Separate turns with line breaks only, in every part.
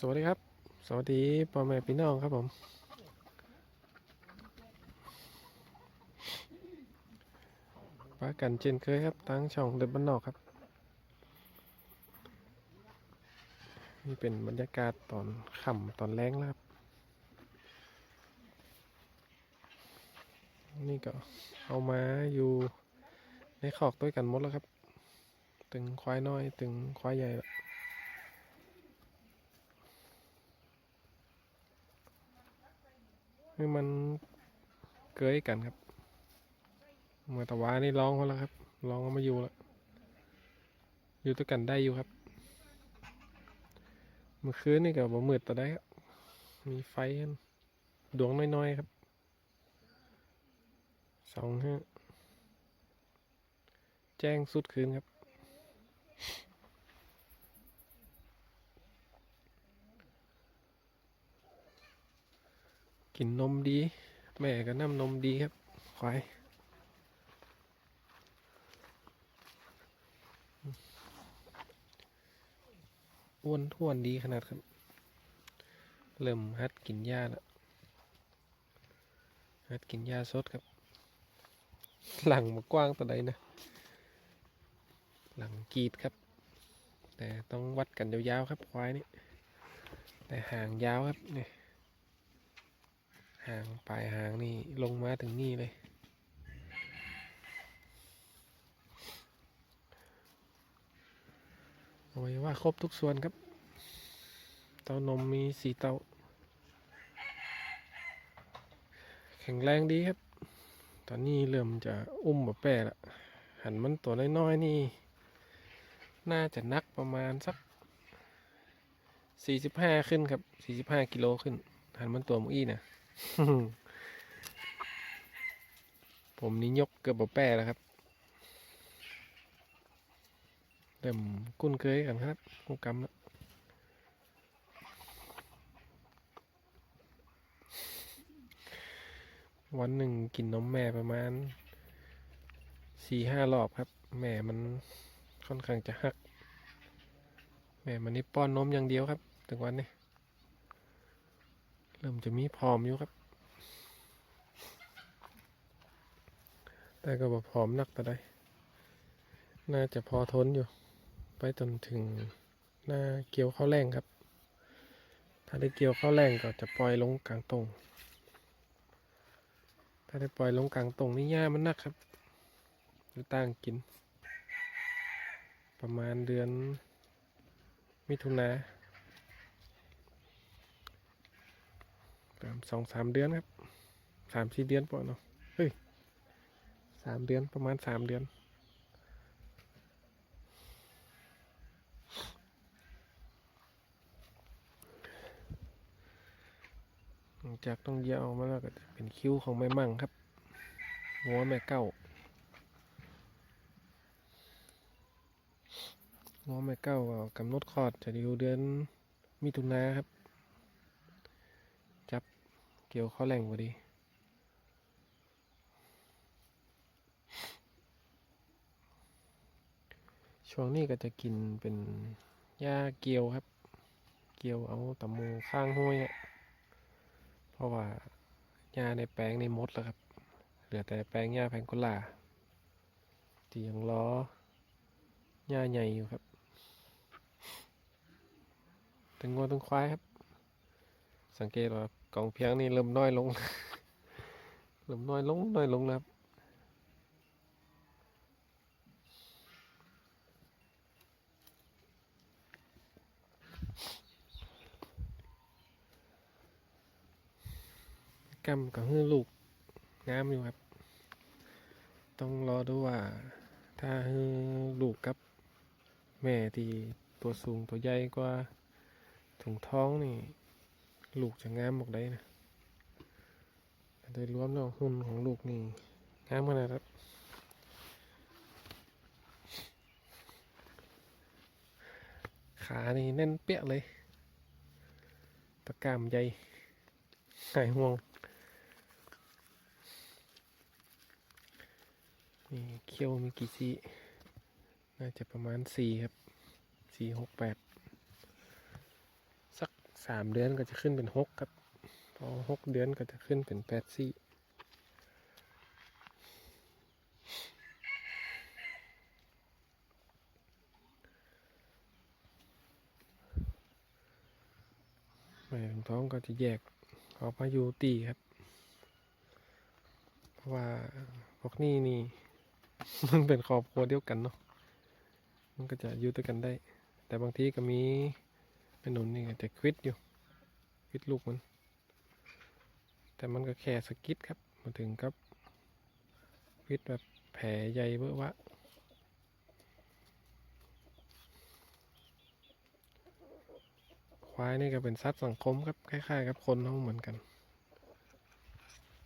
สวัสดีครับ สวัสดีพ่อแม่พี่น้องครับผม ปากันเช่นเคยครับทั้งช่องเดินบ้านนอกครับ นี่เป็นบรรยากาศตอนค่ำตอนแรงแล้วครับ นี่ก็เอามาอยู่ในคอกด้วยกันหมดแล้วครับตึงควายน้อยตึงควายใหญ่แล้ว นี่มันเกยกันครับเมื่อตะวานี่ร้องเขาแล้วครับร้องเขามาอยู่แล้วอยู่ด้วกันได้อยู่ครับ เมื่อคืนนี่ก็บ่มืดแต่ได้ครับมีไฟดวงน้อยๆครับสองห้าแจ้งสุดคืนครับ กินนมดี แม่ก็น้ำนมดีครับ ควายอ้วนท้วนดีขนาดครับ เริ่มฮัดกินหญ้าแล้วฮัดกินหญ้าสดครับ หลังมากว้างตัวใดนะ หลังกรีดครับ แต่ต้องวัดกันยาวๆครับควายนี่แต่ห่างยาวครับนี่ หางปลายหางนี่ลงมาถึงนี่เลย เอาไว้ว่าครบทุกส่วนครับ เต้านมมีสีเตา แข็งแรงดีครับ ตอนนี้เริ่มจะอุ้มแบบแปรละ หันมันตัวน้อยๆนี่ น่าจะนักประมาณสัก45 ขึ้นครับ 45 กิโลขึ้น หันมันตัวมุอี้นะ ผมนี่ยกเกือบแบบแปรแล้วครับเริ่มคุ้นเคยกันครับกูกำแล้ววันหนึ่งกินนมแม่ประมาณสี่ห้ารอบครับ แม่มันค่อนข้างจะหัก แม่มันนี่ป้อนนมอย่างเดียวครับ ถึงวันนี้ เริ่มจะมีพร้อมอยู่ครับ แต่ก็บอกพร้อมนักแต่ใดน่าจะพอทนอยู่ ไปจนถึงหน้าเกี่ยวข้าวแรงครับ ถ้าได้เกี่ยวข้าวแรงก็จะปล่อยลงกลางตรง ถ้าได้ปล่อยลงกลางตรงนี่หญ้ามันหนักครับหรือตั้งกิน ประมาณเดือนมิถุนา ประมสองสามเดือนครับสามสี่เดือนป่ะเนาะเฮ้ยสามเดือนประมาณสามเดือนหลังจากต้องเยี่ยวออกมาแล้วก็จะเป็นคิ้วของแม่มั่งครับหัวแม่เก้าหัวแม่เก้ากำหนดคลอดจะอยู่เดือนมิถุนาครับ เกี่ยวข้อแรงพอดีช่วงนี้ก็จะกินเป็นหญ้าเกียวครับ เกียวเอาตะมูข้างห้วยอะเพราะว่าหญ้าในแปลงในมดแล้วครับ เหลือแต่แปลงหญ้าแพงกุลาที่ยังล้อหญ้าใหญ่อยู่ครับตึงงวตึงควายครับ สังเกตว่า กองเพียงนี่เริ่มน้อยลง เริ่มน้อยลงน้อยลงแล้วครับกำกับฮือลูกงามอยู่ครับ ต้องรอดูว่า ถ้าฮือลูกกับ แม่ที่ตัวสูงตัวใหญ่กว่าถุงท้องนี่ ลูกจะงามบอกได้นะโดยรวมแล้วหุ่นของลูกนี่งามขนาดครับขานี่แน่นเปี้ยเลย ตะกร้ามใหญ่หายห่วง นี่เขี้ยวมีกี่ซี่ น่าจะประมาณสี่ครับสี่หกแปด สามเดือนก็จะขึ้นเป็นหกครับ พอหกเดือนก็จะขึ้นเป็นแปดซี่แม่ของท้องก็จะแยกออกมาอยู่ตีครับ เพราะว่าพวกนี้นี่ มันเป็นครอบครัวเดียวกันเนาะ มันก็จะอยู่ด้วยกันได้ แต่บางทีก็มี นนนี่ก็จะควิดอยู่ควิดลูกมัน แต่มันก็แค่สกิดครับ มาถึงกับควิดแบบแผลใหญ่เบ้อวะควายนี่ก็เป็นสัตว์สังคมครับคล้ายๆกับคนเขาเหมือนกัน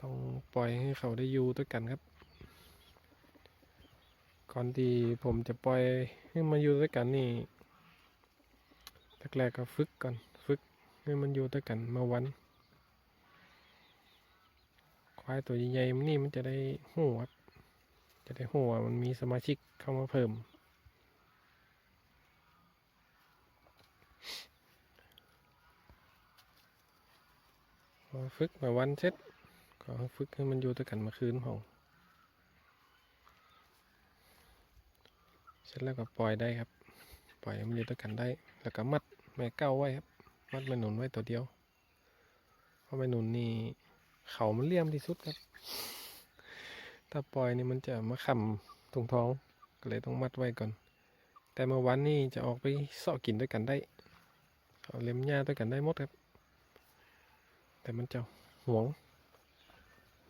ต้องปล่อยให้เขาได้อยู่ด้วยกันครับ ก่อนที่ผมจะปล่อยให้มาอยู่ด้วยกันนี่ แรกๆก็ฝึกก่อนฝึกให้มันอยู่ด้วยกันมาวัน ควายตัวใหญ่ๆมันนี่มันจะได้หูครับจะได้หูว่ามันมีสมาชิกเข้ามาเพิ่มพอฝึกมาวันเสร็จก็ฝึกให้มันอยู่ด้วยกันมาคืนห้องเสร็จแล้วก็ปล่อยได้ครับ ล่อยมันอยู่ด้วยกันได้ แล้วก็มัดแม่เก้าไว้ครับ มัดแม่หนุนไว้ตัวเดียว เพราะแม่หนุนนี่เขามันเลี่ยมที่สุดครับ ถ้าปล่อยนี่มันจะมาขำตรงท้อง ก็เลยต้องมัดไว้ก่อน แต่เมื่อวันนี่จะออกไปเสาะกินด้วยกันได้เอาเล็มหญ้าด้วยกันได้หมดครับ แต่มันจะหวง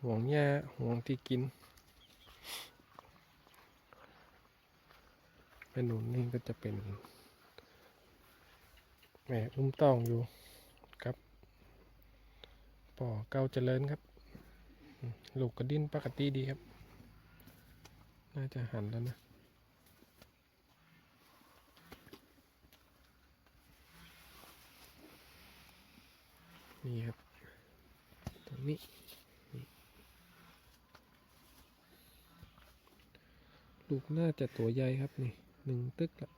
หวงหญ้าหวงที่กิน เป็นหนุนนี่ก็จะเป็น แม่อุ้มต้องอยู่ครับป่อเก้าเจริญครับ ลูกก็ดิ้นปกติดีครับ น่าจะหันแล้วนะนี่ครับ ตรงนี้นี่ลูกน่าจะตัวใหญ่ครับนี่ หนึ่งตึกละ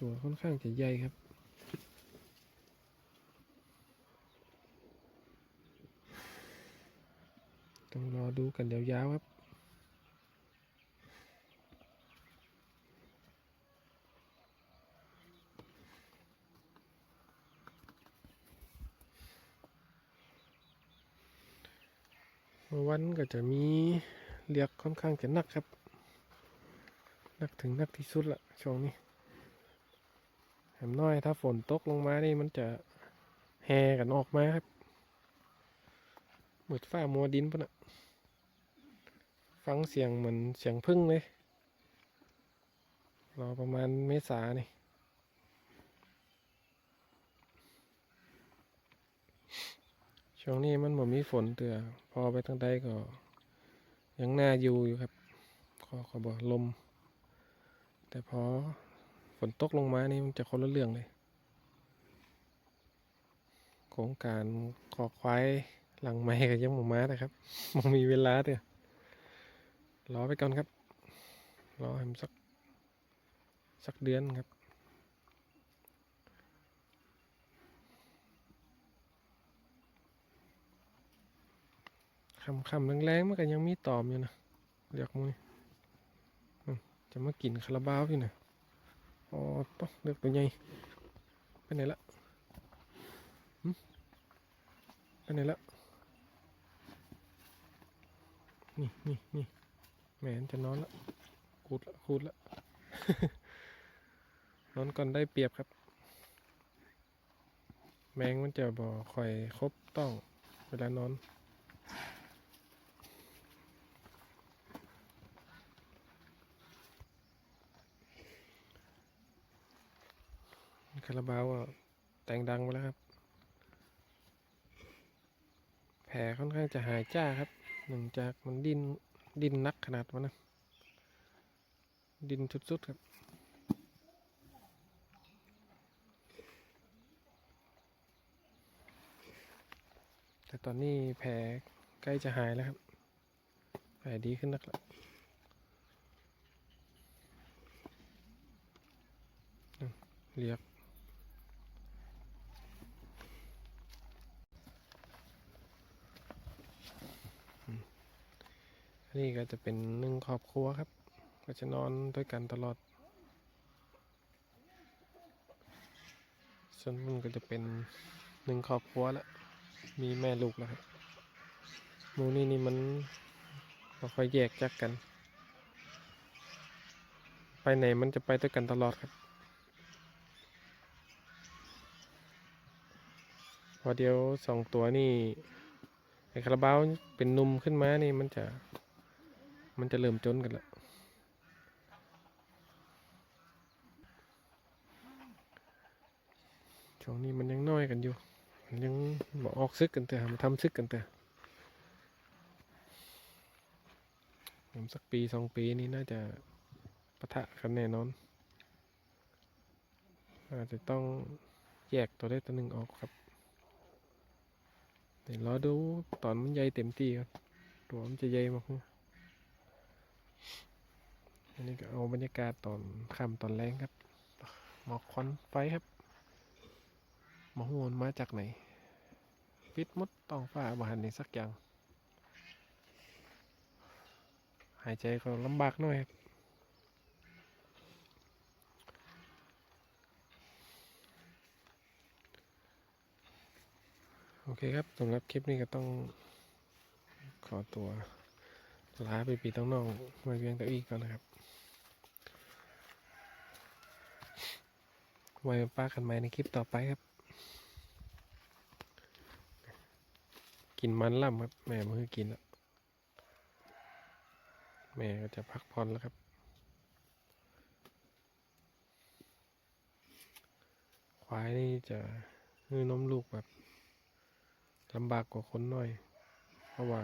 ตัวค่อนข้างจะใหญ่ครับ ต้องรอดูกันยาวๆครับ เมื่อวันก็ จะมีเรียกค่อนข้างจะหนักครับหนักถึงหนักที่สุดละช่วงนี้แถมน้อยถ้าฝนตกลงมานี่มันจะแห่กันออกมาครับเหมือนฝ้ามัวดินปะนะฟังเสียงเหมือนเสียงพึ่งเลยรอประมาณเมษานี่ ช่วงนี้มันบ่มีฝนเตือพอไปทางใดก็ ยังน่าอยู่อยู่ครับขอขอบอกลม แต่พอฝนตกลงมานี่มันจะคนละเรื่องเลยโครงการขอควายหลังไม้ก็ยังหมูม้านะครับมันมีเวลาเด้อรอไปก่อนครับ รอให้มันสัก สักเดือนครับ คำคำๆแรงๆมันก็ยังมีตอมอยู่นะเรียกมุ้ยจะมากินคาราบาวอยู่นะอ๋อต้องเลือกตัวใหญ่ไปไหนละไปไหนละนี่นี่นี่แหมจะนอนละคูดละคูดละนอนก่อนได้เปรียบครับ แมงมันจะบ่อคอยครบต้องเวลานอน คาราบาวก็แต่งดังไปแล้วครับ แผลค่อนข้างจะหายจ้าครับหนึ่งจากมันดินดินนักขนาดมันนะดินชุดๆครับแต่ตอนนี้แผลใกล้จะหายแล้วครับ แผลดีขึ้นนักแล้วเรียก นนี้ก็จะเป็นหนึ่งครอบครัวครับ ก็จะนอนด้วยกันตลอด ส่วนมันก็จะเป็นหนึ่งครอบครัวแล้วมีแม่ลูกแล้วครับหมูนี่นี่มันเราค่อยแยกจากกัน ไปไหนมันจะไปด้วยกันตลอดครับพอเดียวสองตัวนี่ไอ้คาราบาวเป็นนุ่มขึ้นมานี่มันจะ มันจะเริ่มจนกันแล้วช่วงนี้มันยังน้อยกันอยู่ มันยังบอกออกซึกกันเถอะมาทำซึกกันเถอะผมสักปีสองปีนี้น่าจะปะทะกันแน่นอน อาจจะต้องแยกตัวได้ตัวหนึ่งออกครับเดี๋ยวรอดูตอนมันใหญ่เต็มที่ครับ ตัวมันจะใหญ่มากนะ อันนี้ก็เอาบรรยากาศตอนค่ำตอนแรงครับ หมอกควันไฟครับ หมะฮูมันมาจากไหน ปิดหมดต้องฟ้าบหันนี่สักอย่าง หายใจก็ลำบากหน่อยครับโอเคครับสำหรับคลิปนี้ก็ต้องขอตัวลาไปปีต้องน้องไว้เพียงแต่อีกก่อนนะครับ ไว้ป้ากันใหม่ในคลิปต่อไปครับ กินมันล่ำครับ แม่มือกินแล้วแม่ก็จะพักผ่อนแล้วครับ ควายนี่จะให้นมลูกแบบลำบากกว่าคนหน่อย เพราะว่า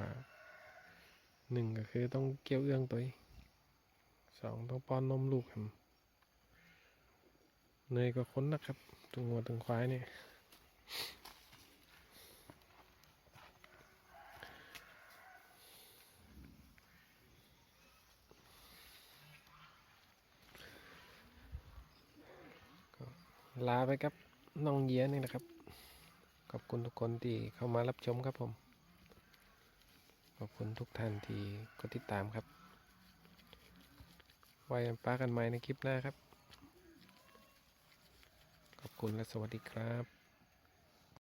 หนึ่งก็คือต้องเกี่ยวเอื้องตัวสองต้องป้อนนมลูกครับ เหนื่อยกว่าคนนะครับถึงหัวถึงควายเนี่ยลาไปครับน้องเยียนี่นะครับ ขอบคุณทุกคนที่เข้ามารับชมครับผม ขอบคุณทุกท่านที่กดติดตามครับ ไว้ป้ากันใหม่ในคลิปหน้าครับ คุณและสวัสดีครับ